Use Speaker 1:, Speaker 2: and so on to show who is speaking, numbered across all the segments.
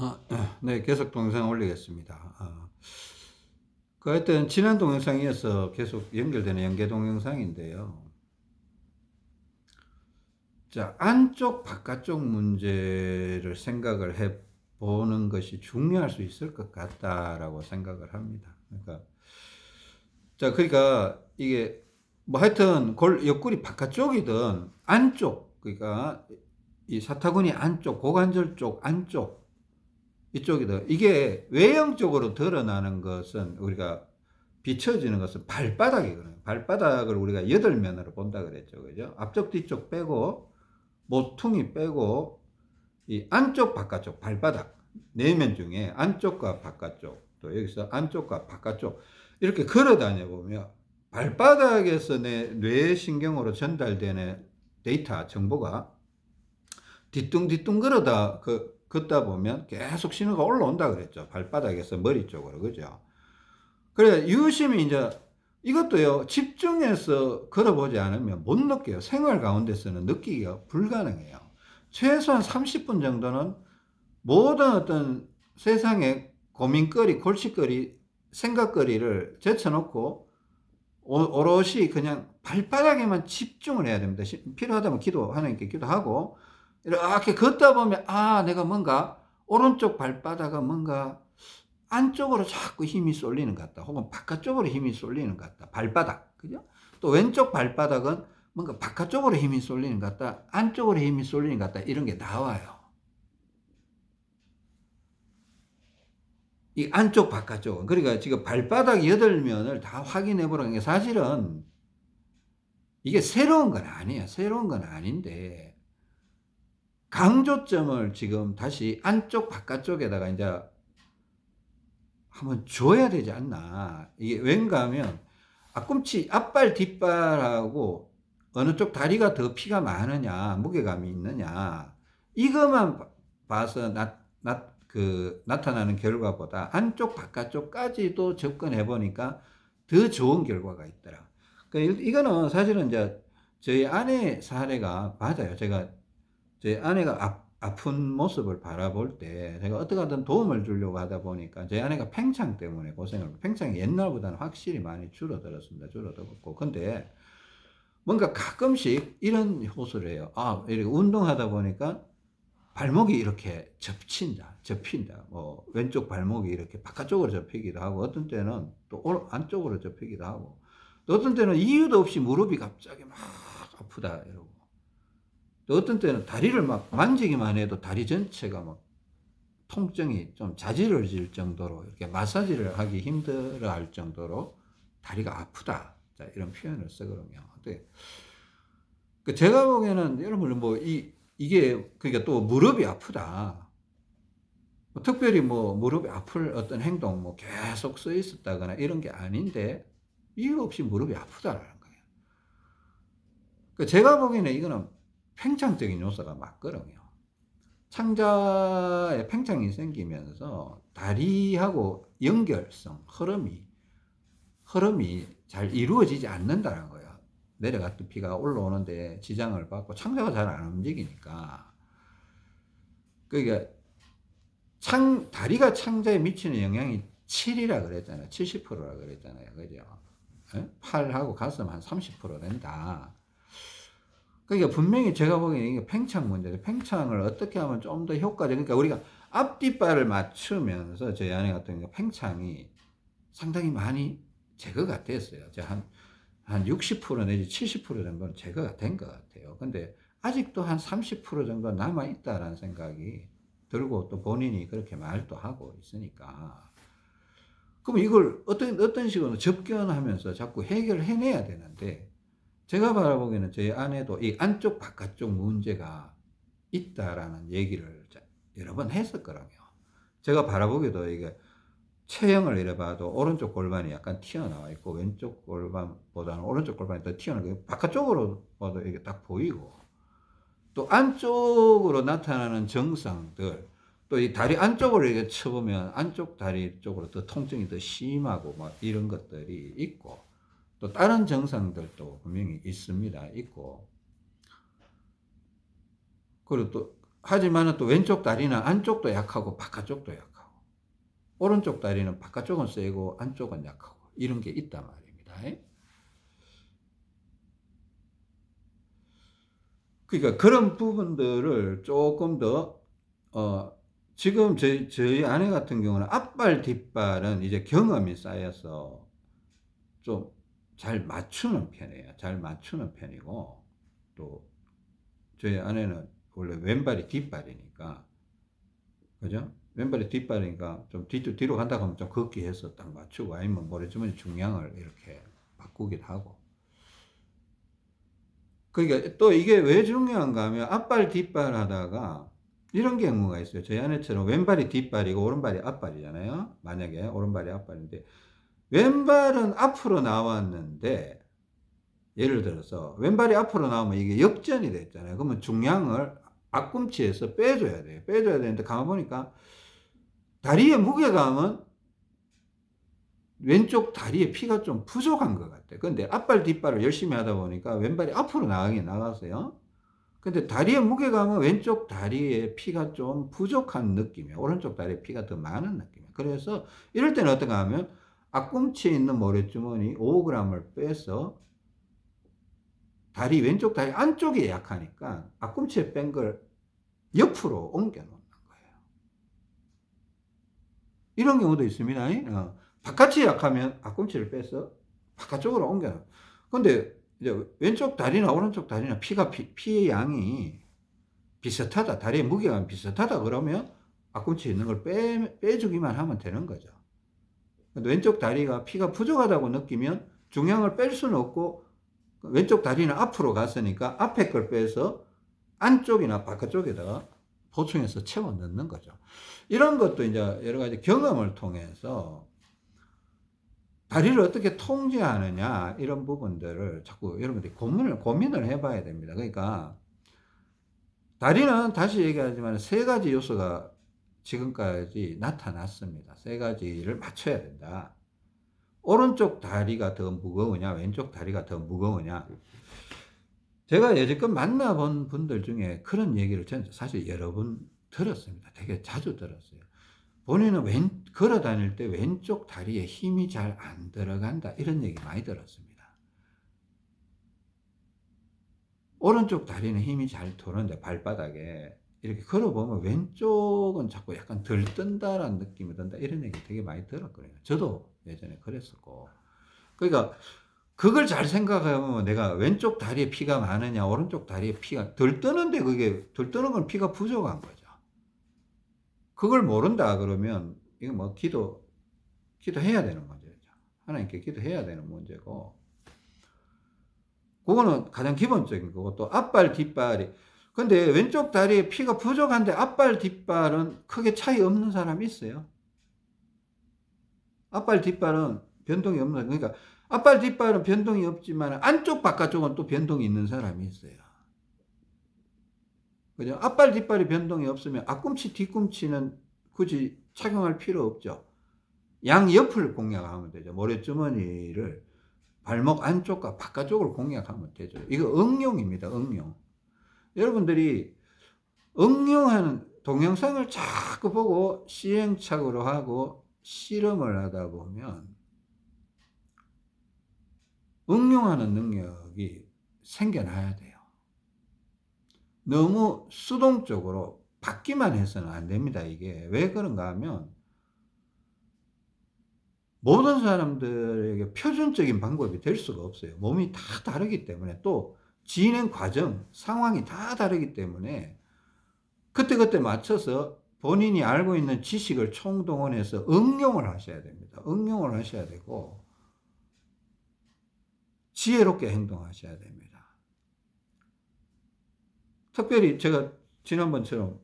Speaker 1: 아, 네, 계속 동영상 올리겠습니다. 아, 그 하여튼 지난 동영상이어서 계속 연결되는 연계 동영상인데요. 자, 안쪽, 바깥쪽 문제를 생각을 해 보는 것이 중요할 수 있을 것 같다라고 생각을 합니다. 그러니까, 자, 그러니까 이게 뭐 하여튼 골, 옆구리 바깥쪽이든 안쪽, 그러니까 이 사타구니 안쪽, 고관절 쪽 안쪽, 이쪽이다. 이게 외형적으로 드러나는 것은 우리가 비춰지는 것은 발바닥이거든요. 발바닥을 우리가 여덟 면으로 본다 그랬죠. 그죠? 앞쪽 뒤쪽 빼고 모퉁이 빼고 이 안쪽 바깥쪽 발바닥 네면 중에 안쪽과 바깥쪽 또 여기서 안쪽과 바깥쪽 이렇게 걸어 다녀 보면 발바닥에서 내 뇌신경으로 전달되는 데이터 정보가 뒤뚱뒤뚱 걸어다 그 걷다 보면 계속 신호가 올라온다 그랬죠. 발바닥에서 머리 쪽으로. 그죠? 그래, 유심히 이제 이것도요, 집중해서 걸어보지 않으면 못 느껴요. 생활 가운데서는 느끼기가 불가능해요. 최소한 30분 정도는 모든 어떤 세상의 고민거리, 골칫거리, 생각거리를 제쳐놓고 오- 오롯이 그냥 발바닥에만 집중을 해야 됩니다. 시- 필요하다면 기도, 하나님께 기도하고 이렇게 걷다 보면 아 내가 뭔가 오른쪽 발바닥은 뭔가 안쪽으로 자꾸 힘이 쏠리는 것 같다. 혹은 바깥쪽으로 힘이 쏠리는 것 같다. 발바닥. 그죠? 또 왼쪽 발바닥은 뭔가 바깥쪽으로 힘이 쏠리는 것 같다. 안쪽으로 힘이 쏠리는 것 같다. 이런 게 나와요. 이 안쪽 바깥쪽은. 그러니까 지금 발바닥 여덟 면을 다 확인해 보라는 게 사실은 이게 새로운 건 아니에요. 새로운 건 아닌데 강조점을 지금 다시 안쪽 바깥쪽에다가 이제 한번 줘야 되지 않나. 이게 왠가 하면 앞꿈치 앞발 뒷발하고 어느 쪽 다리가 더 피가 많으냐, 무게감이 있느냐. 이것만 봐- 봐서 나, 나, 그, 나타나는 결과보다 안쪽 바깥쪽까지도 접근해 보니까 더 좋은 결과가 있더라. 그 이거는 사실은 이제 저희 아내 사례가 맞아요. 제가 제 아내가 아, 아픈 모습을 바라볼 때 제가 어떻게 하든 도움을 주려고 하다 보니까 제 아내가 팽창 때문에 고생을 팽창이 옛날보다는 확실히 많이 줄어들었습니다. 줄어들었고 근데 뭔가 가끔씩 이런 호소를 해요. 아 이렇게 운동하다 보니까 발목이 이렇게 접친다, 접힌다. 뭐 왼쪽 발목이 이렇게 바깥쪽으로 접히기도 하고 어떤 때는 또 오- 안쪽으로 접히기도 하고 또 어떤 때는 이유도 없이 무릎이 갑자기 막 아프다 이러고 또 어떤 때는 다리를 막 만지기만 해도 다리 전체가 막 통증이 좀 자지러질 정도로 이렇게 마사지를 하기 힘들어 할 정도로 다리가 아프다. 자, 이런 표현을 쓰거든요. 근데 그 제가 보기에는 여러분 뭐 이, 이게 그러니까 또 무릎이 아프다. 뭐 특별히 뭐 무릎이 아플 어떤 행동 뭐 계속 써 있었다거나 이런 게 아닌데 이유 없이 무릎이 아프다라는 거예요. 그 제가 보기에는 이거는 팽창적인 요소가 맞거든요. 창자에 팽창이 생기면서 다리하고 연결성, 흐름이, 흐름이 잘 이루어지지 않는다는 거예요. 내려갔던 피가 올라오는데 지장을 받고 창자가 잘 안 움직이니까. 그러니까 창, 다리가 창자에 미치는 영향이 7이라 그랬잖아요. 70%라 그랬잖아요. 그죠? 예? 팔하고 가슴 한 30% 된다. 그러니까 분명히 제가 보기에는 이게 팽창 문제죠. 팽창을 어떻게 하면 좀 더 효과적, 그러니까 우리가 앞뒷발을 맞추면서 저희 아내 같은 경우 팽창이 상당히 많이 제거가 됐어요. 한, 한 60% 내지 70% 정도는 제거가 된 것 같아요. 근데 아직도 한 30% 정도 남아있다라는 생각이 들고 또 본인이 그렇게 말도 하고 있으니까. 그럼 이걸 어떤, 어떤 식으로 접견하면서 자꾸 해결해내야 되는데, 제가 바라보기에는 저희 아내도 이 안쪽 바깥쪽 문제가 있다라는 얘기를 자- 여러 번 했었거든요. 제가 바라보기도 이게 체형을 이래 봐도 오른쪽 골반이 약간 튀어나와 있고 왼쪽 골반보다는 오른쪽 골반이 더 튀어나와 바깥쪽으로 봐도 이게 딱 보이고 또 안쪽으로 나타나는 증상들 또 이 다리 안쪽으로 이렇게 쳐보면 안쪽 다리 쪽으로 더 통증이 더 심하고 막 이런 것들이 있고 또 다른 증상들도 분명히 있습니다. 있고. 그리고 또 하지만 또 왼쪽 다리는 안쪽도 약하고 바깥쪽도 약하고 오른쪽 다리는 바깥쪽은 세고 안쪽은 약하고 이런 게 있단 말입니다. 그러니까 그런 부분들을 조금 더 어, 지금 저희, 저희 아내 같은 경우는 앞발 뒷발은 이제 경험이 쌓여서 좀 잘 맞추는 편이에요. 잘 맞추는 편이고 또 저희 아내는 원래 왼발이 뒷발이니까 그죠? 왼발이 뒷발이니까 좀 뒤로 뒤로 간다고 하면 좀 걷기 해서 딱 맞추고 아니면 모래주머니 중량을 이렇게 바꾸기도 하고 그러니까 또 이게 왜 중요한가 하면 앞발 뒷발 하다가 이런 경우가 있어요. 저희 아내처럼 왼발이 뒷발이고 오른발이 앞발이잖아요. 만약에 오른발이 앞발인데 왼발은 앞으로 나왔는데 예를 들어서 왼발이 앞으로 나오면 이게 역전이 됐잖아요. 그러면 중량을 앞꿈치에서 빼줘야 돼요. 빼줘야 되는데 가만 보니까 다리의 무게감은 왼쪽 다리에 피가 좀 부족한 것 같아요. 근데 앞발 뒷발을 열심히 하다 보니까 왼발이 앞으로 나가긴 나갔어요. 근데 다리의 무게감은 왼쪽 다리에 피가 좀 부족한 느낌이에요. 오른쪽 다리에 피가 더 많은 느낌이에요. 그래서 이럴 때는 어떤가 하면 앞꿈치에 있는 모래주머니 5g을 빼서 다리 왼쪽 다리 안쪽이 약하니까 앞꿈치에 뺀 걸 옆으로 옮겨 놓는 거예요. 이런 경우도 있습니다. 어. 바깥이 약하면 앞꿈치를 빼서 바깥쪽으로 옮겨 놓. 근데 이제 왼쪽 다리나 오른쪽 다리나 피가 피, 피의 양이 비슷하다. 다리의 무게가 비슷하다 그러면 앞꿈치에 있는 걸 빼, 빼주기만 하면 되는 거죠. 왼쪽 다리가 피가 부족하다고 느끼면 중량을 뺄 수는 없고 왼쪽 다리는 앞으로 갔으니까 앞에 걸 빼서 안쪽이나 바깥쪽에다가 보충해서 채워 넣는 거죠. 이런 것도 이제 여러 가지 경험을 통해서 다리를 어떻게 통제하느냐 이런 부분들을 자꾸 여러분들이 고민을 고민을 해봐야 됩니다. 그러니까 다리는 다시 얘기하지만 세 가지 요소가 지금까지 나타났습니다. 세 가지를 맞춰야 된다. 오른쪽 다리가 더 무거우냐, 왼쪽 다리가 더 무거우냐. 제가 여지껏 만나본 분들 중에 그런 얘기를 저는 사실 여러 번 들었습니다. 되게 자주 들었어요. 본인은 왼, 걸어 다닐 때 왼쪽 다리에 힘이 잘 안 들어간다. 이런 얘기 많이 들었습니다. 오른쪽 다리는 힘이 잘 도는데 발바닥에 이렇게 걸어보면 왼쪽은 자꾸 약간 덜 뜬다라는 느낌이 든다. 이런 얘기 되게 많이 들었거든요. 저도 예전에 그랬었고. 그러니까 그걸 잘 생각하면 내가 왼쪽 다리에 피가 많으냐, 오른쪽 다리에 피가 덜 뜨는데 그게 덜 뜨는 건 피가 부족한 거죠. 그걸 모른다 그러면 이거 뭐 기도 기도해야 되는 문제죠. 하나님께 기도해야 되는 문제고. 그거는 가장 기본적인 거고 또 앞발 뒷발이 근데 왼쪽 다리에 피가 부족한데 앞발 뒷발은 크게 차이 없는 사람이 있어요. 앞발 뒷발은 변동이 없는 그러니까 앞발 뒷발은 변동이 없지만 안쪽 바깥쪽은 또 변동이 있는 사람이 있어요. 그죠? 앞발 뒷발이 변동이 없으면 앞꿈치 뒤꿈치는 굳이 착용할 필요 없죠. 양 옆을 공략하면 되죠. 모래주머니를 발목 안쪽과 바깥쪽을 공략하면 되죠. 이거 응용입니다. 응용. 여러분들이 응용하는 동영상을 자꾸 보고 시행착오로 하고 실험을 하다 보면 응용하는 능력이 생겨나야 돼요. 너무 수동적으로 받기만 해서는 안 됩니다. 이게 왜 그런가 하면 모든 사람들에게 표준적인 방법이 될 수가 없어요. 몸이 다 다르기 때문에 또 진행 과정, 상황이 다 다르기 때문에 그때그때 맞춰서 본인이 알고 있는 지식을 총동원해서 응용을 하셔야 됩니다. 응용을 하셔야 되고 지혜롭게 행동하셔야 됩니다. 특별히 제가 지난번처럼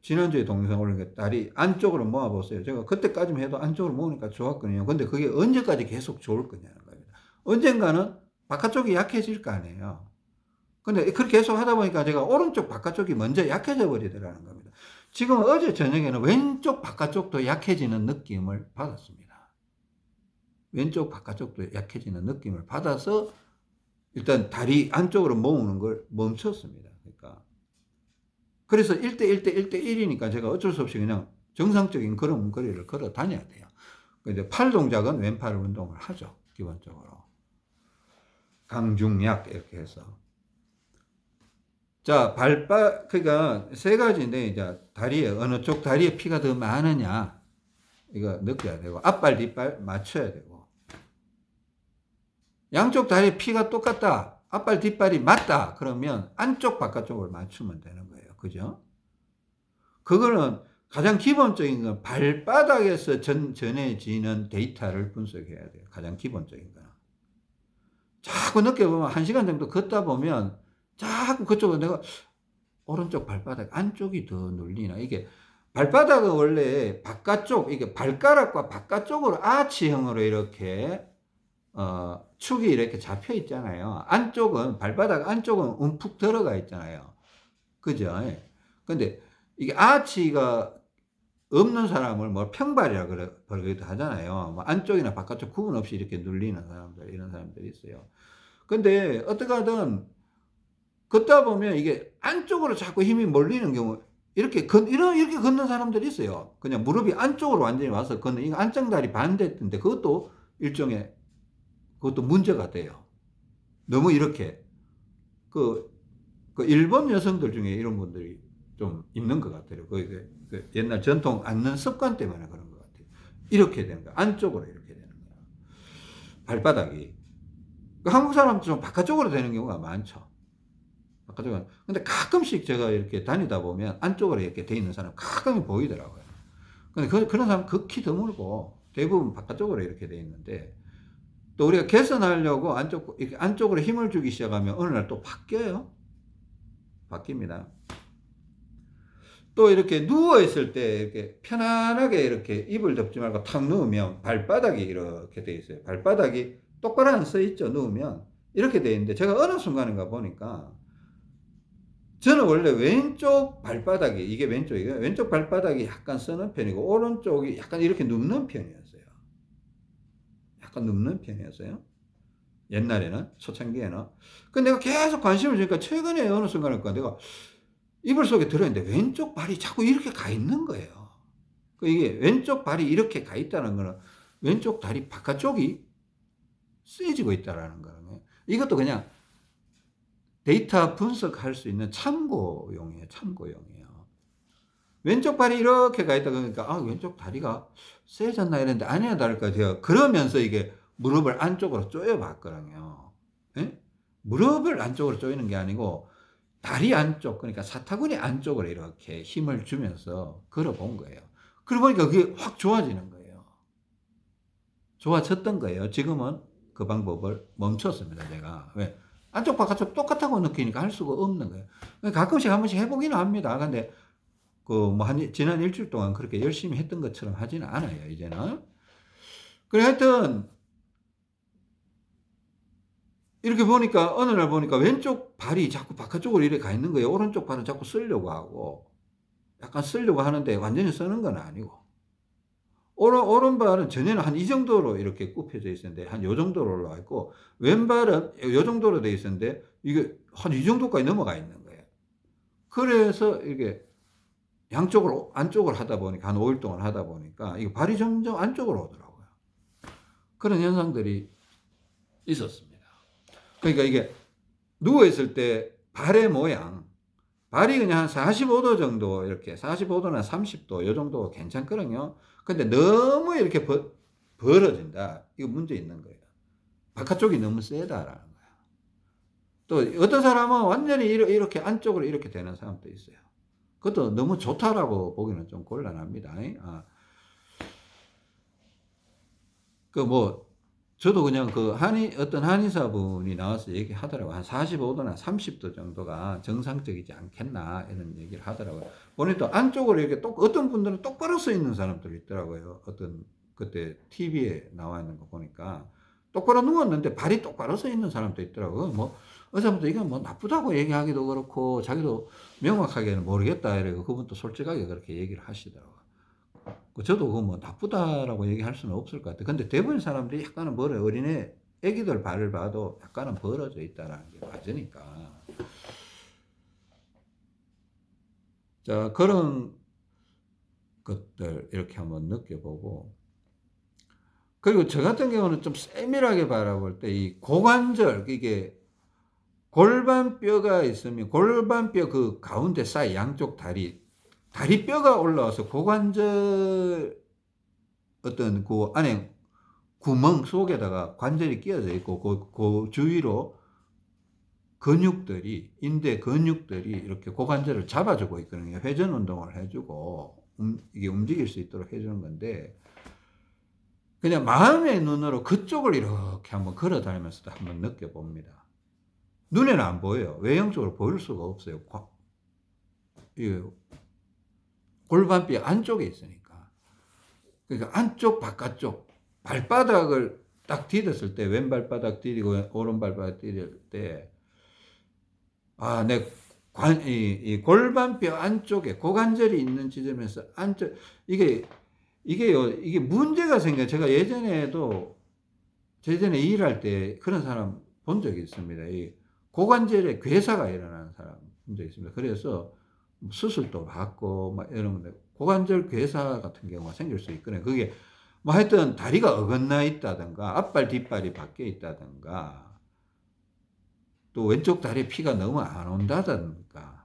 Speaker 1: 지난주에 동영상 올린 게 다리 안쪽으로 모아보세요. 제가 그때까지만 해도 안쪽으로 모으니까 좋았거든요. 근데 그게 언제까지 계속 좋을 거냐는 겁니다. 언젠가는 바깥쪽이 약해질 거 아니에요. 근데 그렇게 계속 하다 보니까 제가 오른쪽 바깥쪽이 먼저 약해져 버리더라는 겁니다. 지금 어제 저녁에는 왼쪽 바깥쪽도 약해지는 느낌을 받았습니다. 왼쪽 바깥쪽도 약해지는 느낌을 받아서 일단 다리 안쪽으로 모으는 걸 멈췄습니다. 그러니까 그래서 1대 1대 1대 1이니까 제가 어쩔 수 없이 그냥 정상적인 걸음걸이를 걸어 다녀야 돼요. 이제 팔 동작은 왼팔 운동을 하죠. 기본적으로. 강중약 이렇게 해서. 자, 발바, 그러니까 세 가지인데, 이제 다리에, 어느 쪽 다리에 피가 더 많으냐, 이거 느껴야 되고, 앞발, 뒷발 맞춰야 되고, 양쪽 다리에 피가 똑같다, 앞발, 뒷발이 맞다, 그러면 안쪽, 바깥쪽을 맞추면 되는 거예요. 그죠? 그거는 가장 기본적인 건 발바닥에서 전, 전해지는 데이터를 분석해야 돼요. 가장 기본적인 거는. 자꾸 느껴보면, 한 시간 정도 걷다 보면, 자꾸 그쪽은 내가 오른쪽 발바닥 안쪽이 더 눌리나 이게 발바닥은 원래 바깥쪽 이게 발가락과 바깥쪽으로 아치형으로 이렇게 어, 축이 이렇게 잡혀 있잖아요. 안쪽은 발바닥 안쪽은 움푹 들어가 있잖아요. 그죠? 예. 근데 이게 아치가 없는 사람을 뭐 평발이라 그러기도 하잖아요. 뭐 안쪽이나 바깥쪽 구분 없이 이렇게 눌리는 사람들 이런 사람들이 있어요. 근데 어떻게 하든 걷다 보면 이게 안쪽으로 자꾸 힘이 몰리는 경우 이렇게 건 이런 이렇게 걷는 사람들이 있어요. 그냥 무릎이 안쪽으로 완전히 와서 걷는 이거 안짱다리 반대인데 그것도 일종의 그것도 문제가 돼요. 너무 이렇게 그, 그 일본 여성들 중에 이런 분들이 좀 있는 것 같아요. 그, 그, 그 옛날 전통 앉는 습관 때문에 그런 것 같아요. 이렇게 되는 거야. 안쪽으로 이렇게 되는 거야. 발바닥이. 그 한국 사람도 좀 바깥쪽으로 되는 경우가 많죠. 바깥쪽은. 근데 가끔씩 제가 이렇게 다니다 보면 안쪽으로 이렇게 돼 있는 사람 가끔 보이더라고요. 근데 그, 그런 사람 극히 드물고 대부분 바깥쪽으로 이렇게 돼 있는데 또 우리가 개선하려고 안쪽, 이렇게 안쪽으로 힘을 주기 시작하면 어느 날 또 바뀌어요. 바뀝니다. 또 이렇게 누워 있을 때 이렇게 편안하게 이렇게 입을 덮지 말고 탁 누우면 발바닥이 이렇게 돼 있어요. 발바닥이 똑바로 안 서 있죠. 누우면. 이렇게 돼 있는데 제가 어느 순간인가 보니까 저는 원래 왼쪽 발바닥이 이게 왼쪽이에요. 왼쪽 발바닥이 약간 쓰는 편이고 오른쪽이 약간 이렇게 눕는 편이었어요. 약간 눕는 편이었어요. 옛날에는 초창기에는. 근데 내가 계속 관심을 주니까 최근에 어느 순간일까 내가 이불 속에 들어있는데 왼쪽 발이 자꾸 이렇게 가 있는 거예요. 그 이게 왼쪽 발이 이렇게 가 있다는 거는 왼쪽 다리 바깥쪽이 세지고 있다라는 거예요. 이것도 그냥 데이터 분석할 수 있는 참고용이에요. 참고용이에요. 왼쪽 발이 이렇게 가 있다 그러니까 아 왼쪽 다리가 세졌나 이랬는데 아니야 다를까 제가 그러면서 이게 무릎을 안쪽으로 조여 봤거든요. 예? 무릎을 안쪽으로 조이는 게 아니고 다리 안쪽 그러니까 사타구니 안쪽으로 이렇게 힘을 주면서 걸어 본 거예요. 그러고 보니까 그게 확 좋아지는 거예요. 좋아졌던 거예요. 지금은 그 방법을 멈췄습니다. 제가 왜? 안쪽 바깥쪽 똑같다고 느끼니까 할 수가 없는 거예요. 가끔씩 한 번씩 해보기는 합니다. 근데 그 뭐 한 지난 일주일 동안 그렇게 열심히 했던 것처럼 하지는 않아요. 이제는. 그래 하여튼 이렇게 보니까 어느 날 보니까 왼쪽 발이 자꾸 바깥쪽으로 이렇게 가 있는 거예요. 오른쪽 발은 자꾸 쓰려고 하고 약간 쓰려고 하는데 완전히 쓰는 건 아니고 오른, 오른발은 전에는 한 이 정도로 이렇게 굽혀져 있었는데 한 요 정도로 올라와 있고 왼발은 요 정도로 돼 있었는데 이게 한 이 정도까지 넘어가 있는 거예요. 그래서 이게 양쪽으로 안쪽으로 하다 보니까 한 5일 동안 하다 보니까 이게 발이 점점 안쪽으로 오더라고요. 그런 현상들이 있었습니다. 그러니까 이게 누워 있을 때 발의 모양 발이 그냥 한 45도 정도 이렇게 45도나 30도 요 정도 괜찮거든요. 근데 너무 이렇게 벌, 벌어진다. 이거 문제 있는 거예요. 바깥쪽이 너무 세다라는 거야. 또 어떤 사람은 완전히 이렇게 안쪽으로 이렇게 되는 사람도 있어요. 그것도 너무 좋다라고 보기는 좀 곤란합니다. 아. 그 뭐 저도 그냥 그 한의 어떤 한의사분이 나와서 얘기하더라고요. 한 45도나 30도 정도가 정상적이지 않겠나 이런 얘기를 하더라고요. 보니까 안쪽으로 이렇게 똑 어떤 분들은 똑바로 서 있는 사람들이 있더라고요. 어떤 그때 TV에 나와 있는 거 보니까 똑바로 누웠는데 발이 똑바로 서 있는 사람도 있더라고요. 뭐 의사분도 이건 뭐 나쁘다고 얘기하기도 그렇고 자기도 명확하게는 모르겠다 이래고 그분도 솔직하게 그렇게 얘기를 하시더라고요. 그 저도 그뭐 나쁘다라고 얘기할 수는 없을 것 같아요. 근데 대부분 사람들이 약간은 벌어 어린애 애기들 발을 봐도 약간은 벌어져 있다라는 게 맞으니까. 자, 그런 것들 이렇게 한번 느껴보고 그리고 저 같은 경우는 좀 세밀하게 바라볼 때 이 고관절 이게 골반뼈가 있으면 골반뼈 그 가운데 사이 양쪽 다리 다리뼈가 올라와서 고관절 어떤 그 안에 구멍 속에다가 관절이 끼어져 있고 그, 그 주위로 근육들이 인대 근육들이 이렇게 고관절을 잡아주고 있거든요. 회전 운동을 해주고 음, 이게 움직일 수 있도록 해주는 건데 그냥 마음의 눈으로 그쪽을 이렇게 한번 걸어 다니면서도 한번 느껴봅니다. 눈에는 안 보여요. 외형적으로 보일 수가 없어요. 과- 이 골반뼈 안쪽에 있으니까. 그러니까 안쪽 바깥쪽 발바닥을 딱 디뎠을 때 왼발바닥 디디고 오른발바닥 디딜 때 아, 내 관, 이, 이 골반뼈 안쪽에 고관절이 있는 지점에서 안쪽 이게 이게요 이게 문제가 생겨 제가 예전에도 예전에 일할 때 그런 사람 본 적이 있습니다. 이 고관절에 괴사가 일어나는 사람 본 적이 있습니다. 그래서 수술도 받고 막 이러는데 고관절 괴사 같은 경우가 생길 수 있거든요. 그게 뭐 하여튼 다리가 어긋나 있다든가 앞발 뒷발이 밖에 있다든가 또 왼쪽 다리에 피가 너무 안 온다든가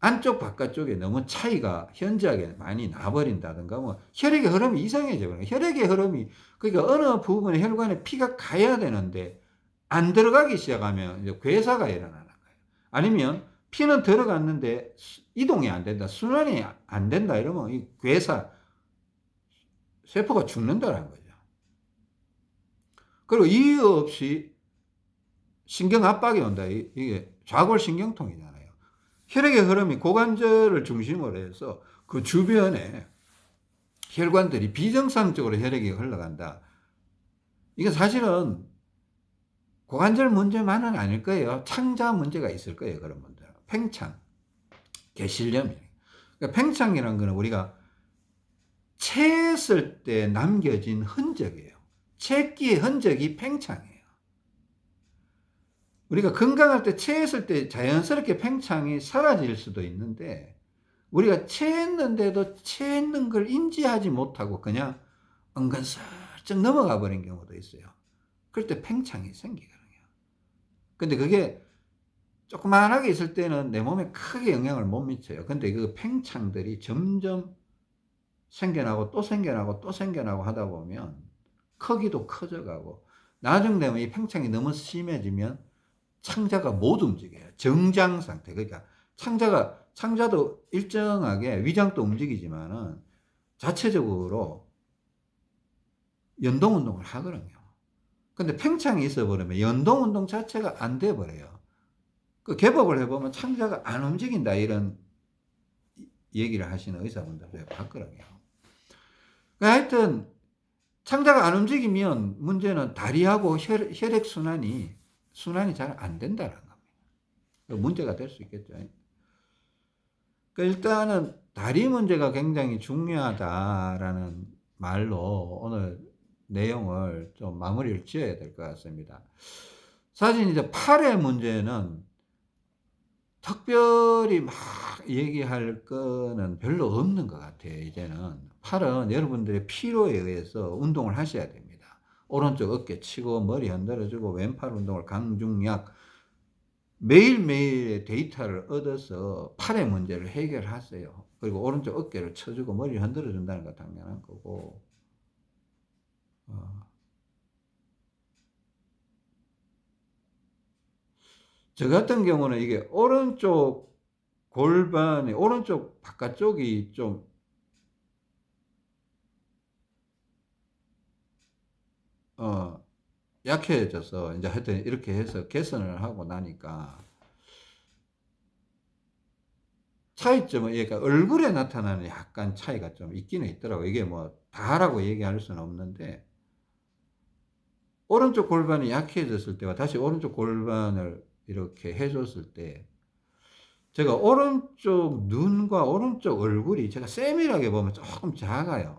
Speaker 1: 안쪽 바깥쪽에 너무 차이가 현저하게 많이 나버린다든가 뭐 혈액의 흐름이 이상해져 버려요. 혈액의 흐름이 그러니까 어느 부분에 혈관에 피가 가야 되는데 안 들어가기 시작하면 이제 괴사가 일어나는 거예요. 아니면 피는 들어갔는데 수- 이동이 안 된다. 순환이 안 된다. 이러면 이 괴사 세포가 죽는다는 거죠. 그리고 이유 없이 신경 압박이 온다. 이- 이게 좌골신경통이잖아요. 혈액의 흐름이 고관절을 중심으로 해서 그 주변에 혈관들이 비정상적으로 혈액이 흘러간다. 이게 사실은 고관절 문제만은 아닐 거예요. 창자 문제가 있을 거예요. 그런 분들. 팽창, 개실염이. 그러니까 팽창이라는 거는 우리가 체했을 때 남겨진 흔적이에요. 체기의 흔적이 팽창이에요. 우리가 건강할 때 체했을 때 자연스럽게 팽창이 사라질 수도 있는데 우리가 체했는데도 체했는 걸 인지하지 못하고 그냥 은근슬쩍 넘어가 버린 경우도 있어요. 그럴 때 팽창이 생기거든요. 근데 그게 조그만하게 있을 때는 내 몸에 크게 영향을 못 미쳐요. 근데 그 팽창들이 점점 생겨나고 또 생겨나고 또 생겨나고 하다 보면 크기도 커져가고 나중 되면 이 팽창이 너무 심해지면 창자가 못 움직여요. 정장 상태. 그러니까 창자가 창자도 일정하게 위장도 움직이지만은 자체적으로 연동 운동을 하거든요. 근데 팽창이 있어 버리면 연동 운동 자체가 안 돼 버려요. 그 개복을 해보면 창자가 안 움직인다 이런 얘기를 하시는 의사분들 제가 봤거든요. 그 하여튼 창자가 안 움직이면 문제는 다리하고 혈, 혈액 순환이 순환이 잘 안 된다는 겁니다. 그 문제가 될 수 있겠죠. 그 일단은 다리 문제가 굉장히 중요하다라는 말로 오늘 내용을 좀 마무리를 지어야 될 것 같습니다. 사실 이제 팔의 문제는 특별히 막 얘기할 거는 별로 없는 것 같아요, 이제는. 팔은 여러분들의 피로에 의해서 운동을 하셔야 됩니다. 오른쪽 어깨 치고 머리 흔들어주고 왼팔 운동을 강중약 매일매일의 데이터를 얻어서 팔의 문제를 해결하세요. 그리고 오른쪽 어깨를 쳐주고 머리 흔들어준다는 거 당연한 거고. 어. 저 같은 경우는 이게 오른쪽 골반이 오른쪽 바깥쪽이 좀 어, 약해져서 이제 하여튼 이렇게 해서 개선을 하고 나니까 차이점은 그러니까 얼굴에 나타나는 약간 차이가 좀 있기는 있더라고. 이게 뭐 다라고 얘기할 수는 없는데 오른쪽 골반이 약해졌을 때와 다시 오른쪽 골반을 이렇게 해줬을 때 제가 오른쪽 눈과 오른쪽 얼굴이 제가 세밀하게 보면 조금 작아요.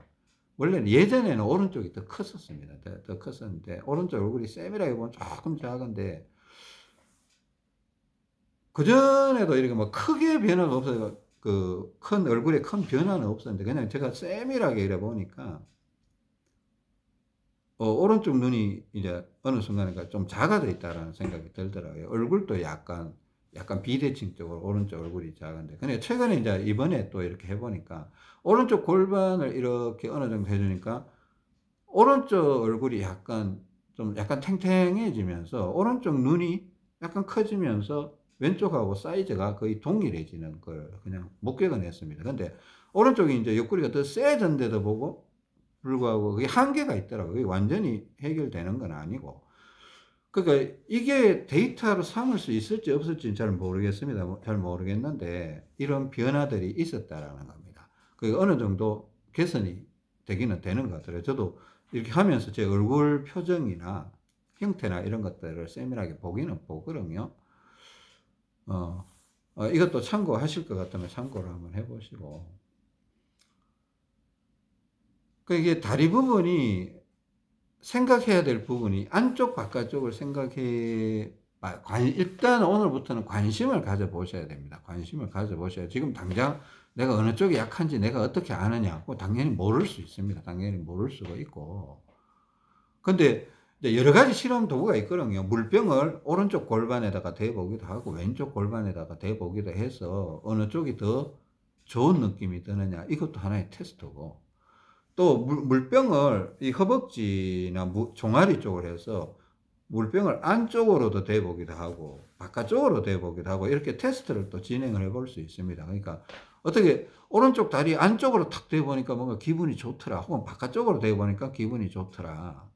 Speaker 1: 원래는 예전에는 오른쪽이 더 컸었습니다. 더, 더 컸었는데 오른쪽 얼굴이 세밀하게 보면 조금 작은데 그 전에도 이렇게 뭐 크게 변화가 없어요. 그 큰 얼굴에 큰 변화는 없었는데 그냥 제가 세밀하게 이래 보니까 어, 오른쪽 눈이 이제 어느 순간에 좀 작아져 있다라는 생각이 들더라고요. 얼굴도 약간 약간 비대칭적으로 오른쪽 얼굴이 작은데 근데 최근에 이제 이번에 또 이렇게 해보니까 오른쪽 골반을 이렇게 어느 정도 해주니까 오른쪽 얼굴이 약간 좀 약간 탱탱해지면서 오른쪽 눈이 약간 커지면서 왼쪽하고 사이즈가 거의 동일해지는 걸 그냥 목격을 했습니다. 근데 오른쪽이 이제 옆구리가 더 세졌는데도 보고 불구하고 그게 한계가 있더라고요. 그게 완전히 해결되는 건 아니고. 그러니까 이게 데이터로 삼을 수 있을지 없을지는 잘 모르겠습니다. 뭐잘 모르겠는데 이런 변화들이 있었다라는 겁니다. 그 어느 정도 개선이 되기는 되는 것 같더라고요. 저도 이렇게 하면서 제 얼굴 표정이나 형태나 이런 것들을 세밀하게 보기는 보거든요. 어, 어, 이것도 참고하실 것 같으면 참고를 한번 해보시고. 그 이게 다리 부분이 생각해야 될 부분이 안쪽 바깥쪽을 생각해 일단 오늘부터는 관심을 가져 보셔야 됩니다. 관심을 가져 보셔야 지금 당장 내가 어느 쪽이 약한지 내가 어떻게 아느냐 고 당연히 모를 수 있습니다. 당연히 모를 수가 있고 근데 여러 가지 실험 도구가 있거든요. 물병을 오른쪽 골반에다가 대보기도 하고 왼쪽 골반에다가 대보기도 해서 어느 쪽이 더 좋은 느낌이 드느냐 이것도 하나의 테스트고 또 물, 물병을 이 허벅지나 무, 종아리 쪽으로 해서 물병을 안쪽으로도 대보기도 하고 바깥쪽으로 대보기도 하고 이렇게 테스트를 또 진행을 해볼 수 있습니다. 그러니까 어떻게 오른쪽 다리 안쪽으로 탁 대보니까 뭔가 기분이 좋더라. 혹은 바깥쪽으로 대보니까 기분이 좋더라.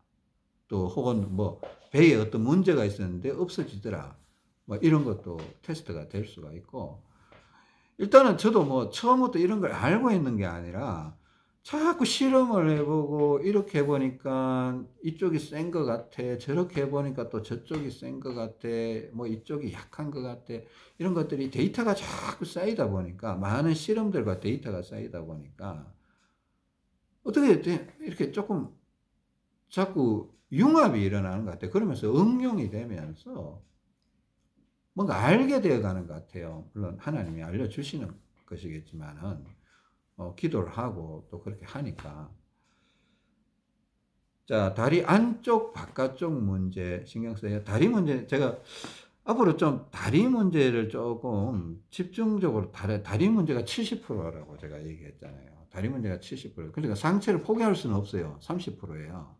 Speaker 1: 또 혹은 뭐 배에 어떤 문제가 있었는데 없어지더라. 뭐 이런 것도 테스트가 될 수가 있고 일단은 저도 뭐 처음부터 이런 걸 알고 있는 게 아니라 자꾸 실험을 해보고 이렇게 해보니까 이쪽이 센 것 같아 저렇게 해보니까 또 저쪽이 센 것 같아 뭐 이쪽이 약한 것 같아 이런 것들이 데이터가 자꾸 쌓이다 보니까 많은 실험들과 데이터가 쌓이다 보니까 어떻게 돼? 이렇게 조금 자꾸 융합이 일어나는 것 같아요. 그러면서 응용이 되면서 뭔가 알게 되어 가는 것 같아요. 물론 하나님이 알려주시는 것이겠지만은. 어, 기도를 하고 또 그렇게 하니까. 자, 다리 안쪽, 바깥쪽 문제 신경 써요. 다리 문제, 제가 앞으로 좀 다리 문제를 조금 집중적으로 다리, 다리 문제가 70%라고 제가 얘기했잖아요. 다리 문제가 70%. 그러니까 상체를 포기할 수는 없어요. 30%예요.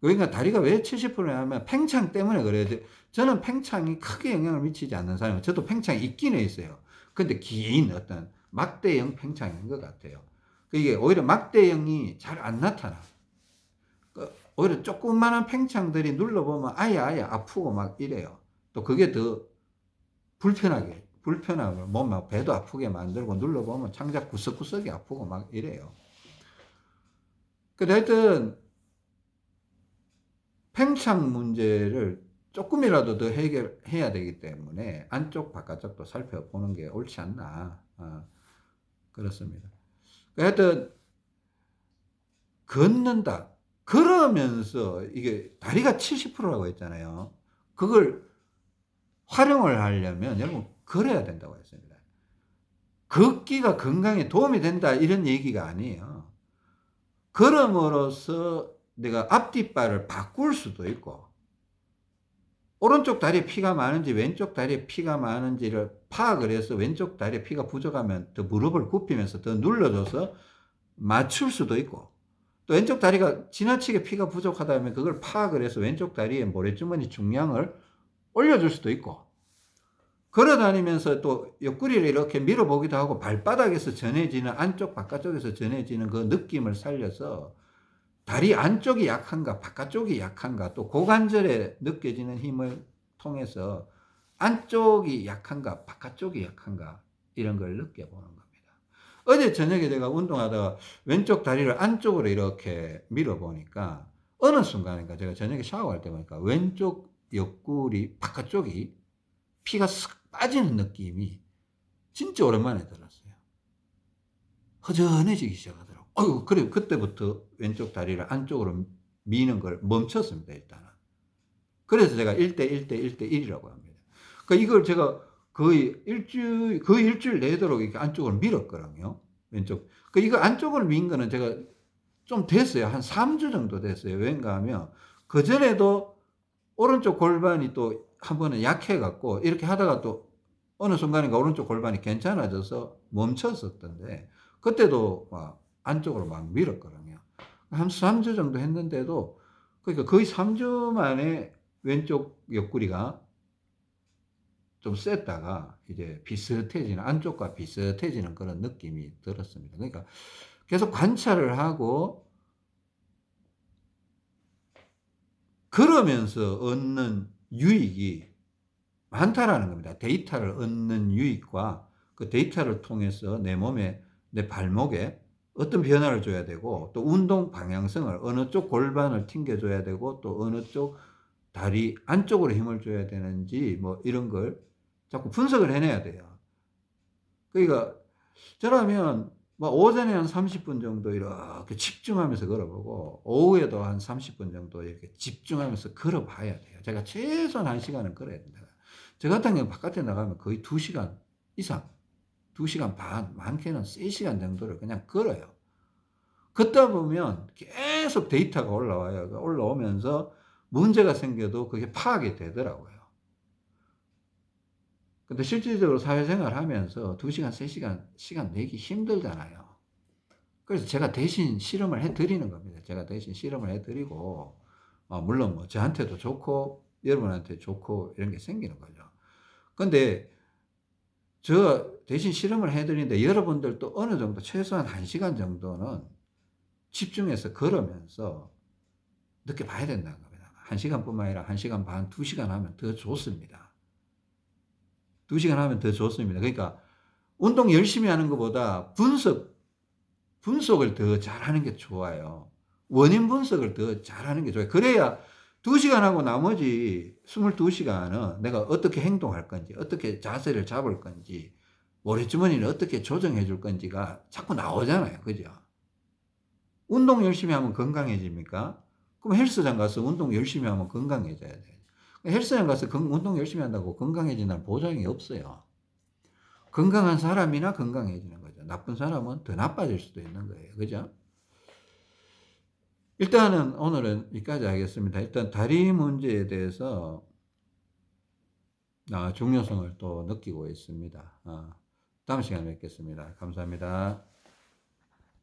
Speaker 1: 그러니까 다리가 왜 70%냐면 팽창 때문에 그래요. 저는 팽창이 크게 영향을 미치지 않는 사람이에요. 저도 팽창이 있긴 있어요. 근데 긴 어떤 막대형 팽창인 것 같아요. 그 이게 오히려 막대형이 잘 안 나타나. 그 오히려 조그마한 팽창들이 눌러보면 아예 아예 아프고 막 이래요. 또 그게 더 불편하게, 불편하고 몸막 배도 아프게 만들고 눌러보면 창작 구석구석이 아프고 막 이래요. 근데 하여튼 팽창 문제를 조금이라도 더 해결해야 되기 때문에 안쪽 바깥쪽도 살펴보는 게 옳지 않나. 어. 그렇습니다. 하여튼 걷는다. 걸으면서 이게 다리가 70%라고 했잖아요. 그걸 활용을 하려면 여러분 걸어야 된다고 했습니다. 걷기가 건강에 도움이 된다 이런 얘기가 아니에요. 걸음으로써 내가 앞뒷발을 바꿀 수도 있고 오른쪽 다리에 피가 많은지 왼쪽 다리에 피가 많은지를 파악을 해서 왼쪽 다리에 피가 부족하면 더 무릎을 굽히면서 더 눌러줘서 맞출 수도 있고 또 왼쪽 다리가 지나치게 피가 부족하다면 그걸 파악을 해서 왼쪽 다리에 모래주머니 중량을 올려줄 수도 있고 걸어 다니면서 또 옆구리를 이렇게 밀어보기도 하고 발바닥에서 전해지는 안쪽 바깥쪽에서 전해지는 그 느낌을 살려서 다리 안쪽이 약한가 바깥쪽이 약한가 또 고관절에 느껴지는 힘을 통해서 안쪽이 약한가 바깥쪽이 약한가 이런 걸 느껴보는 겁니다. 어제 저녁에 제가 운동하다가 왼쪽 다리를 안쪽으로 이렇게 밀어보니까 어느 순간인가 제가 저녁에 샤워할 때 보니까 왼쪽 옆구리 바깥쪽이 피가 쓱 빠지는 느낌이 진짜 오랜만에 들었어요. 허전해지기 시작하더라고요. 어유 그래 그때부터 왼쪽 다리를 안쪽으로 미는 걸 멈췄습니다 일단은. 그래서 제가 1대 1대 1대 1이라고 합니다. 그러니까 이걸 제가 거의 일주일, 거의 일주일 내도록 이렇게 안쪽으로 밀었거든요. 왼쪽. 그 이거 안쪽으로 민 거는 제가 좀 됐어요. 한 3주 정도 됐어요. 왠가 하면 그전에도 오른쪽 골반이 또 한 번은 약해갖고 이렇게 하다가 또 어느 순간인가 오른쪽 골반이 괜찮아져서 멈췄었던데 그때도 막 안쪽으로 막 밀었거든요. 한 3주 정도 했는데도 그러니까 거의 3주 만에 왼쪽 옆구리가 좀 셌다가 이제 비슷해지는 안쪽과 비슷해지는 그런 느낌이 들었습니다. 그러니까 계속 관찰을 하고 그러면서 얻는 유익이 많다라는 겁니다. 데이터를 얻는 유익과 그 데이터를 통해서 내 몸에 내 발목에 어떤 변화를 줘야 되고 또 운동 방향성을 어느 쪽 골반을 튕겨줘야 되고 또 어느 쪽 다리 안쪽으로 힘을 줘야 되는지 뭐 이런 걸 자꾸 분석을 해내야 돼요. 그러니까 저라면 뭐 오전에 한 30분 정도 이렇게 집중하면서 걸어보고 오후에도 한 30분 정도 이렇게 집중하면서 걸어봐야 돼요. 제가 최소한 1시간은 걸어야 된다. 저 같은 경우 바깥에 나가면 거의 2시간 이상, 2시간 반, 많게는 3시간 정도를 그냥 걸어요. 걷다 보면 계속 데이터가 올라와요. 올라오면서 문제가 생겨도 그게 파악이 되더라고요. 근데 실질적으로 사회생활 하면서 2시간, 3시간 시간 내기 힘들잖아요. 그래서 제가 대신 실험을 해드리는 겁니다. 제가 대신 실험을 해드리고, 어, 물론 뭐 저한테도 좋고, 여러분한테 좋고, 이런 게 생기는 거죠. 근데 저 대신 실험을 해드리는데 여러분들도 어느 정도 최소한 1시간 정도는 집중해서 걸으면서 느껴봐야 된다는 겁니다. 1시간뿐만 아니라 1시간 반, 2시간 하면 더 좋습니다. 2시간 하면 더 좋습니다. 그러니까 운동 열심히 하는 것보다 분석, 분석을 더 잘하는 게 좋아요. 원인 분석을 더 잘하는 게 좋아요. 그래야 2시간 하고 나머지 22시간은 내가 어떻게 행동할 건지, 어떻게 자세를 잡을 건지, 모래주머니를 어떻게 조정해 줄 건지가 자꾸 나오잖아요. 그죠? 운동 열심히 하면 건강해집니까? 그럼 헬스장 가서 운동 열심히 하면 건강해져야 돼요. 헬스장 가서 운동 열심히 한다고 건강해진다는 보장이 없어요. 건강한 사람이나 건강해지는 거죠. 나쁜 사람은 더 나빠질 수도 있는 거예요. 그죠? 일단은 오늘은 여기까지 하겠습니다. 일단 다리 문제에 대해서 아, 중요성을 또 느끼고 있습니다. 아, 다음 시간에 뵙겠습니다. 감사합니다.